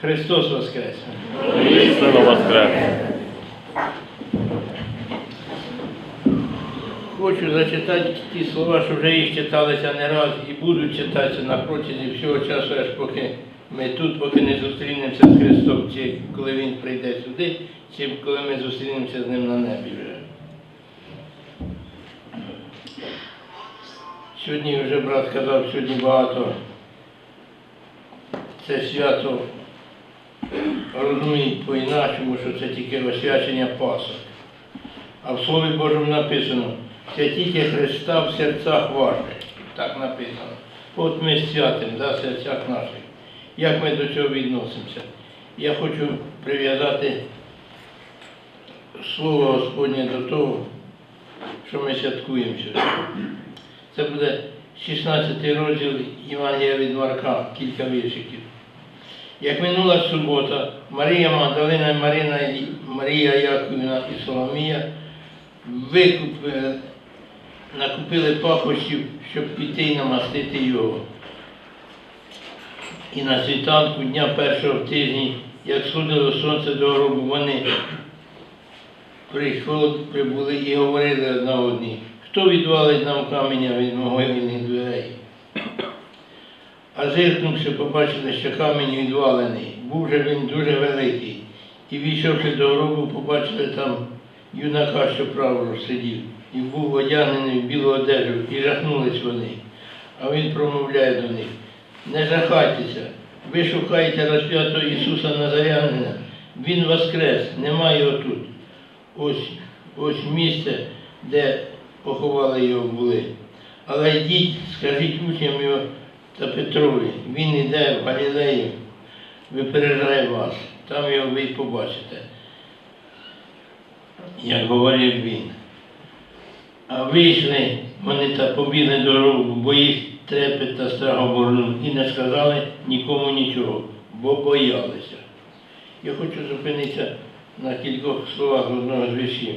Христос Воскрес! Істинно воскрес. Хочу зачитати ті слова, що вже їх читалися не раз і будуть читатися на протязі всього часу, аж поки ми тут, поки не зустрінемося з Христом, чи коли Він прийде сюди, чи коли ми зустрінемося з ним на небі вже. Сьогодні вже брат казав, сьогодні багато це свято розуміють по-інакшому, що це тільки освячення Пасок. А в Слові Божому написано, святіть Христа в серцях ваших. Так написано. От ми святим, да, в серцях наших. Як ми до цього відносимося? Я хочу прив'язати Слово Господнє до того, що ми святкуємо сьогодні. Це буде 16 розділ Євангелія від Марка, кілька віршиків. Як минула субота, Марія Магдалина, Марина, і- Марія Яковівна і Соломія викупили, накупили пахощів, щоб піти й намастити його. І на світанку дня першого тижні, як сходило сонце до гробу, вони прийшли, прибули і говорили одна одній, хто відвалить нам каменя від могильних дверей. А зиркнувши, побачили, що камінь відвалений, був же він дуже великий. І війшовши до гробу, побачили там юнака, що праворуч сидів, і був одягнений в білу одежу, і жахнулись вони. А він промовляє до них, не жахайтеся, ви шукаєте розп'ятого Ісуса Назарянина, Він воскрес, немає його тут. Ось, ось місце, де поховали його були. Але йдіть, скажіть учням його та Петрові, він іде в Галілею, випереджає вас, там його ви побачите, як говорив він. А вийшли вони та побігли до гробу, бо їх трепет та страх оборнув, і не сказали нікому нічого, бо боялися. Я хочу зупинитися на кількох словах одного з віршів.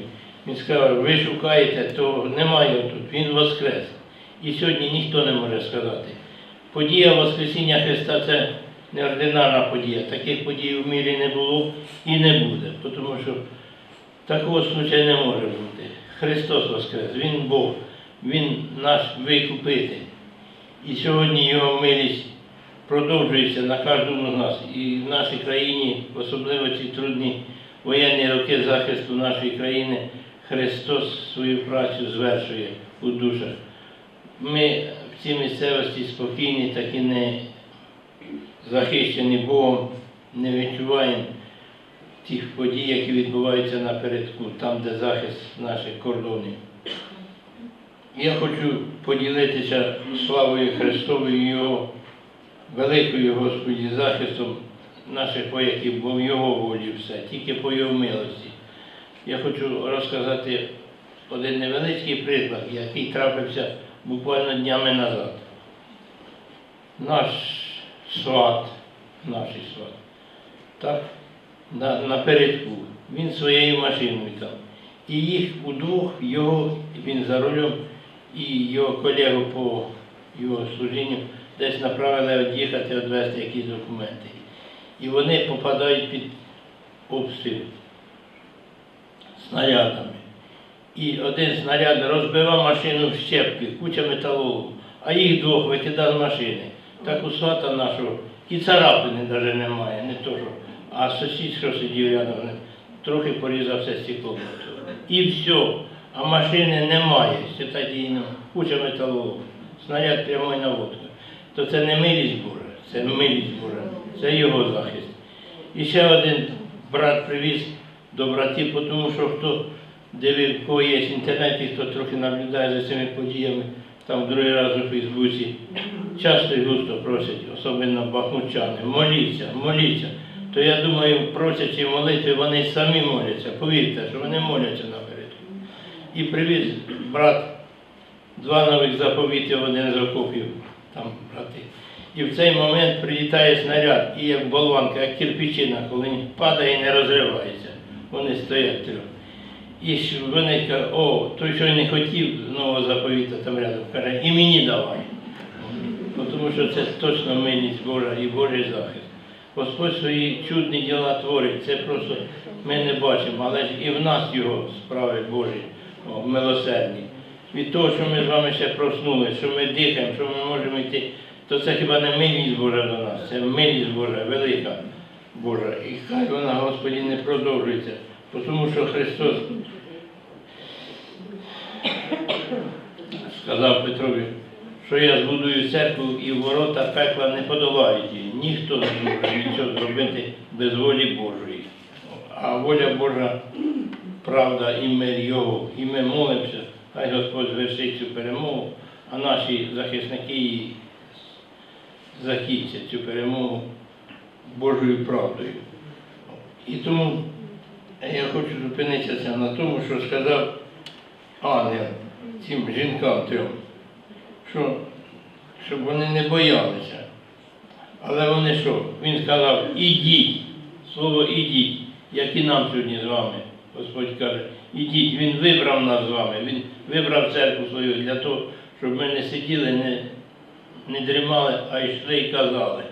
Він сказав, ви шукаєте, то немає тут, він воскрес. І сьогодні ніхто не може сказати. Подія Воскресіння Христа це неординарна подія. Таких подій в мірі не було і не буде, тому що такого случаю не може бути. Христос Воскрес, Він Бог, Він наш викупитель. І сьогодні Його милість продовжується на кожному з нас. І в нашій країні, особливо ці трудні воєнні роки захисту нашої країни, Христос свою працю звершує у душах. Ми в цій місцевості спокійні, так і не захищені Богом, не відчуваємо тих подій, які відбуваються напередку, там, де захист наших кордонів. Я хочу поділитися славою Христовою Його великою Господі захистом наших вояків, бо в Його волі все, тільки по Його милості. Я хочу розказати один невеличкий приклад, який трапився буквально днями назад. Наш сват, наш сват, так, на, напередку, він своєю машиною там. І їх удвох, його, він за рулем, і його колегу по його служінню десь направили від'їхати, відвести якісь документи. І вони попадають під обстріл снарядами. І один снаряд розбивав машину в щепки, куча металолу, а їх двох викидав з машини. Так у свата нашого і царапини навіть немає, не то що. А сусід, що сидів рядом, трохи порізав все стекло. І все. А машини немає, сітадійно, куча металолу, снаряд прямої наводки. То це не милість Божа, це милість Божа, це його захист. І ще один брат привіз до братів, тому що хто дивив, кого є в інтернеті, хто трохи наблюдає за цими подіями, там другий раз у Фейсбуці, часто і густо просять, особливо бахмутчани, моліться, моліться. То я думаю, просячи молитви, вони самі моляться. Повірте, що вони моляться наперед. І привіз брат два нових заповітів, один з окопів, там брати. І в цей момент прилітає снаряд, і як болванка, як кирпичина, коли падає і не розривається. Вони стоять трьох. І вони кажуть, о, той, що не хотів нового заповіта там рядом, каже, і мені давай. Тому що це точно милість Божа і Божий захист. Господь свої чудні діла творить. Це просто ми не бачимо, але ж і в нас його справи Божі, милосердні. Від того, що ми з вами ще проснулися, що ми дихаємо, що ми можемо йти, то це хіба не милість Божа до нас, це милість Божа, велика Божа. І хай вона, Господі, не продовжується, тому що Христос сказав Петрові, що я збудую церкву і ворота пекла не подолають її. Ніхто не може нічого зробити без волі Божої. А воля Божа, правда і мир Його. І ми молимося, хай Господь звершить цю перемогу, а наші захисники її закінчать цю перемогу Божою правдою. І тому я хочу зупинитися на тому, що сказав ангел цим жінкам трьом, що, щоб вони не боялися. Але вони що? Він сказав, ідіть, слово ідіть, як і нам сьогодні з вами. Господь каже, ідіть, Він вибрав нас з вами, Він вибрав церкву свою для того, щоб ми не сиділи, не, не дрімали, а йшли і казали,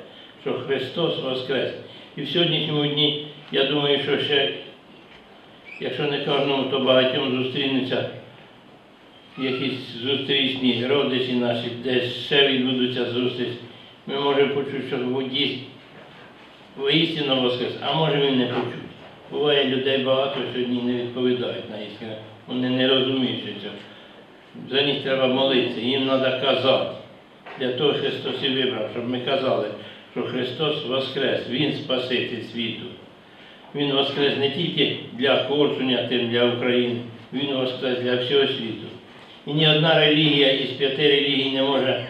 що Христос Воскрес. І в сьогоднішньому дні, я думаю, що ще, якщо не кожному, то багатьом зустрінеться якісь зустрічні родичі наші, де ще відбудуться зустріч. Ми можемо почути, що водій воістину воскрес, а може він не почути. Буває людей багато сьогодні не відповідають на істину. Вони не розуміють цього. За них треба молитися, їм треба казати. Для того Христос і вибрав, щоб ми казали, що Христос воскрес, Він Спаситель світу. Він воскрес не тільки для Корсуня, тим для України, Він воскрес для всього світу. І ні одна релігія із п'яти релігій не може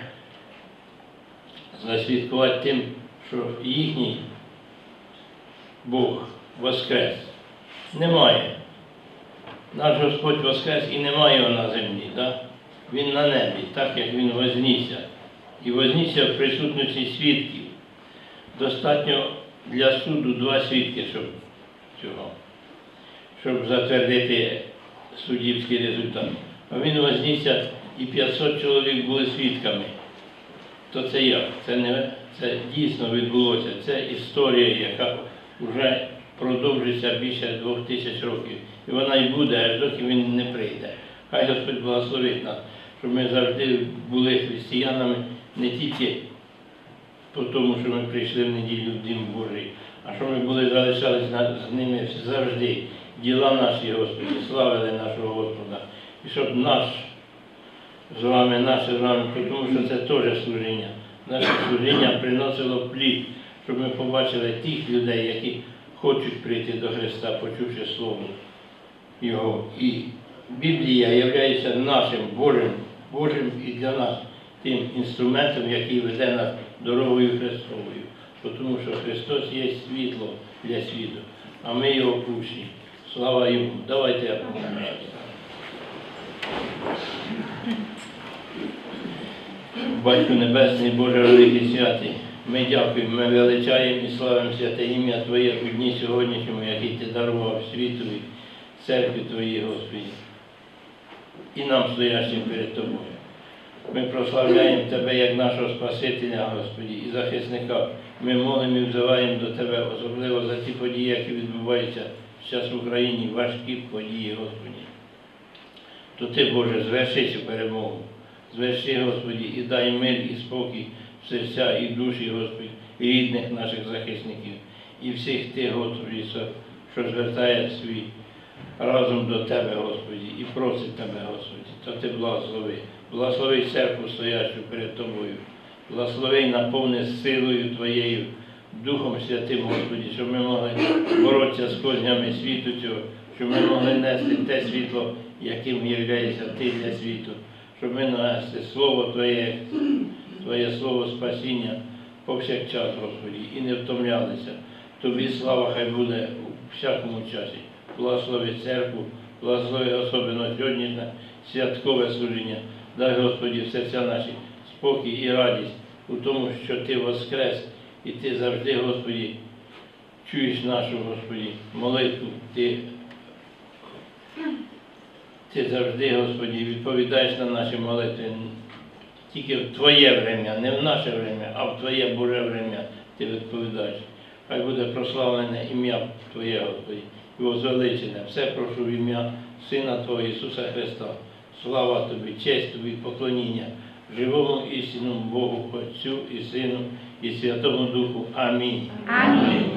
засвідкувати тим, що їхній Бог воскрес. Немає. Наш Господь воскрес і немає його на землі. Да? Він на небі, так як він вознісся. І вознісся в присутності свідків. Достатньо для суду два свідки, щоб цього, щоб затвердити суддівський результат. А він вознісся і 500 чоловік були свідками. То це як? Це не це дійсно відбулося. Це історія, яка вже продовжується більше двох тисяч років. І вона й буде, аж доки він не прийде. Хай Господь благословить нас, щоб ми завжди були християнами не тільки по тому, що ми прийшли в неділю в Дім Божий, а що ми були залишались на- з ними завжди. Діла наші, Господи, славили нашого Господа. І щоб наш з вами, наше з вами, тому що це теж служіння. Наше служіння приносило плід, щоб ми побачили тих людей, які хочуть прийти до Христа, почувши Слово Його. І Біблія є нашим Божим, Божим і для нас тим інструментом, який веде нас дорогою Христовою. Тому що Христос є світло для світу, а ми його учні. Слава йому. Давайте я помиляюся. Батько Небесний, Боже великий святий, ми дякуємо, ми величаємо і славимо святе ім'я Твоє у дні сьогоднішньому, який Ти дарував світові, церкві Твоїй, Господі, і нам стоящим перед Тобою. Ми прославляємо Тебе як нашого Спасителя, Господі, і захисника. Ми молимо і взиваємо до Тебе, особливо за ті події, які відбуваються зараз в Україні, важкі події, Господі. То Ти, Боже, зверши цю перемогу. Зверши, Господі, і дай мир і спокій в серця і душі, Господи, і рідних наших захисників, і всіх тих, Господи, що- звертає свій разом до Тебе, Господі, і просить Тебе, Господи, то Ти благослови. Благослови церкву стоячу перед Тобою. Благослови і наповни силою Твоєю, Духом Святим, Господі, щоб ми могли боротися з кознями світу цього, щоб ми могли нести те світло, яким являєшся Ти для світу, щоб ми нести Слово Твоє, Твоє Слово спасіння повсякчас, Господі, і не втомлялися. Тобі слава хай буде у всякому часі. Благослови церкву, благослови особливо сьогоднішнє святкове служіння. Дай Господі серця наші спокій і радість у тому, що Ти воскрес, і Ти завжди, Господі, чуєш нашу, Господі, молитву. Ти, ти завжди, Господі, відповідаєш на наші молитви. Тільки в Твоє время, не в наше время, а в Твоє Боже время ти відповідаєш. Хай буде прославлене ім'я Твоє, Господи, і возвеличене. Все прошу в ім'я Сина Твого Ісуса Христа. Слава Тобі, честь Тобі, поклоніння, живому істинному Богу, Отцю і Сину, і Святому Духу. Амінь. Амінь.